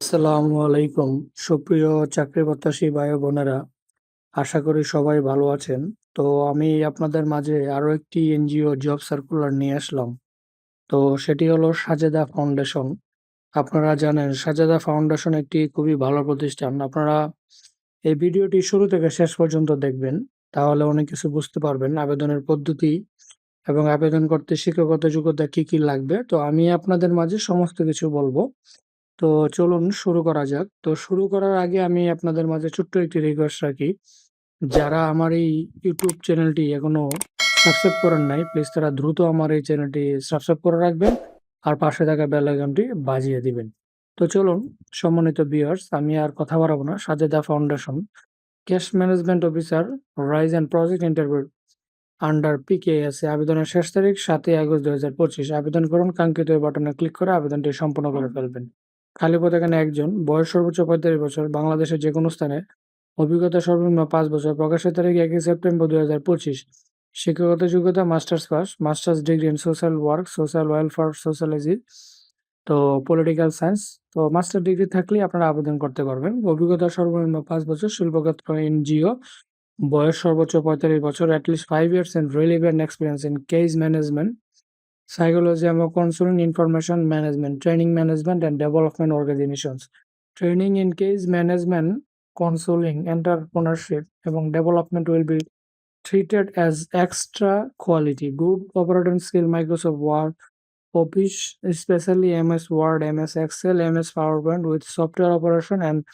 আসসালামু আলাইকুম। সুপ্রিয় চাকরি প্রত্যাশী ভাই বোনেরা আশা করি সবাই ভালো আছেন। তো আমি আপনাদের মাঝে আরও একটি এনজিও জব সার্কুলার নিয়ে আসলাম। তো সেটি হলো সাজেদা ফাউন্ডেশন। আপনারা জানেন সাজেদা ফাউন্ডেশন একটি খুবই ভালো প্রতিষ্ঠান। আপনারা এই ভিডিওটি শুরু থেকে শেষ পর্যন্ত দেখবেন, তাহলে অনেক কিছু বুঝতে পারবেন আবেদনের পদ্ধতি এবং আবেদন করতে শিক্ষাগত যোগ্যতা কি কি লাগবে। তো আমি আপনাদের মাঝে সমস্ত কিছু বলব। তো চলুন শুরু করা যাক। তো শুরু করার আগে আমি আপনাদের মাঝে ছোট্ট একটি রিকোয়েস্ট রাখি। যারা আমার এই ইউটিউব চ্যানেলটি এখনও সাবস্ক্রাইব করেন নাই, প্লিজ তারা দ্রুত আমার এই চ্যানেলটি সাবস্ক্রাইব করে রাখবেন। আর পাশে থাকা বেল আইকনটি বাজিয়ে দিবেন। তো চলুন সম্মানিত ভিউয়ার্স আমি আর কথা বাড়াবো না। Sajeda foundation cash management officer rise and project interview under PKS এ আবেদনের শেষ তারিখ ৭ই আগস্ট ২০২৫ আবেদন করুন কাঙ্ক্ষিত বাটনে ক্লিক করে আবেদনটি সম্পন্ন করে ফেলবেন। পদ এখানে একজন, বয়স সর্বোচ্চ ৪৫ বছর, বাংলাদেশের যেকোনো স্থানে, অভিজ্ঞতা সর্বনিম্ন পাঁচ বছর, প্রকাশের তারিখ একই সেপ্টেম্বর ২০২৫, শিক্ষাগত যোগ্যতা masters pass, masters degree in social work, social welfare, sociology, তো পলিটিক্যাল সায়েন্স, তো মাস্টার ডিগ্রি থাকলেই আপনারা আবেদন করতে পারবেন। অভিজ্ঞতা সর্বনিম্ন পাঁচ বছর, শিল্পক্ষেত্র এনজিও, বয়স সর্বোচ্চ ৪৫ বছর, least 5 years in relevant experience in case management, psychology among consulting, information management training management and development organizations. Training in case management counseling entrepreneurship among development will be treated as extra quality. Good operating skill microsoft word office especially ms word ms excel ms powerpoint with software operation and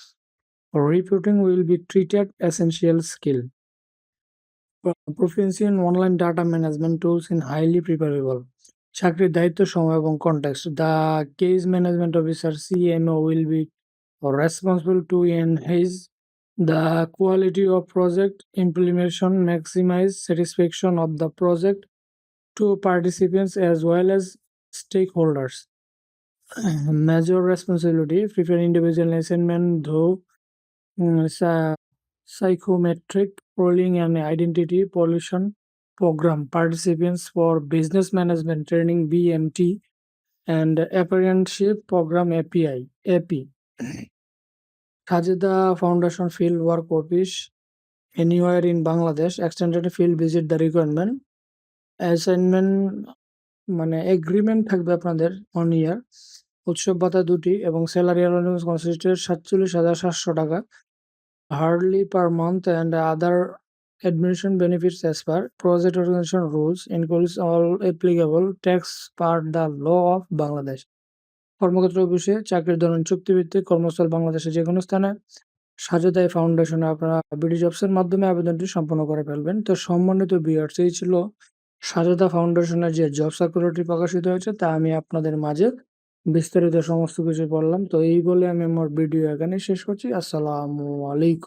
reporting will be treated essential skill. Proficiency in online data management tools in highly preferable. চাকরির দায়িত্ব সময় এবং context the case management officer CMO will be to enhance the quality of project implementation maximize satisfaction of the project to participants as well as stakeholders major responsibility prepare individual assignment though mm, psy- psychometric polling and identity pollution program participants for business management training bmt and apprenticeship program api ap Sajida Foundation Field Work Office anywhere in Bangladesh extended field visit the requirement assignment মানে agreement থাকবে আপনাদের one year উৎসব ভাতা দুটি এবং salary allowance কনসিস্টেড সাতচল্লিশ হাজার সাতশো টাকা hardly per month and other admission benefits as per project organisation rules includes all applicable tax per the law of Bangladesh কর্মক্ষেত্র অফিসে চাকরির ধরন চুক্তিভিত্তিক কর্মস্থল বাংলাদেশের যে কোনো স্থানে সাজেদাই ফাউন্ডেশনে আপনারা বিডি জবসের মাধ্যমে আবেদনটি সম্পন্ন করে ফেলবেন। তো সম্মানিত বিয়ার্স এই ছিল সাজেদা ফাউন্ডেশনের যে জব সার্কুলারটি প্রকাশিত হয়েছে, তা আমি আপনাদের মাঝে বিস্তারিত সমস্ত কিছু বললাম। তো এই বলে আমি আমার ভিডিও এখানে শেষ করছি। আসসালামু আলাইকুম।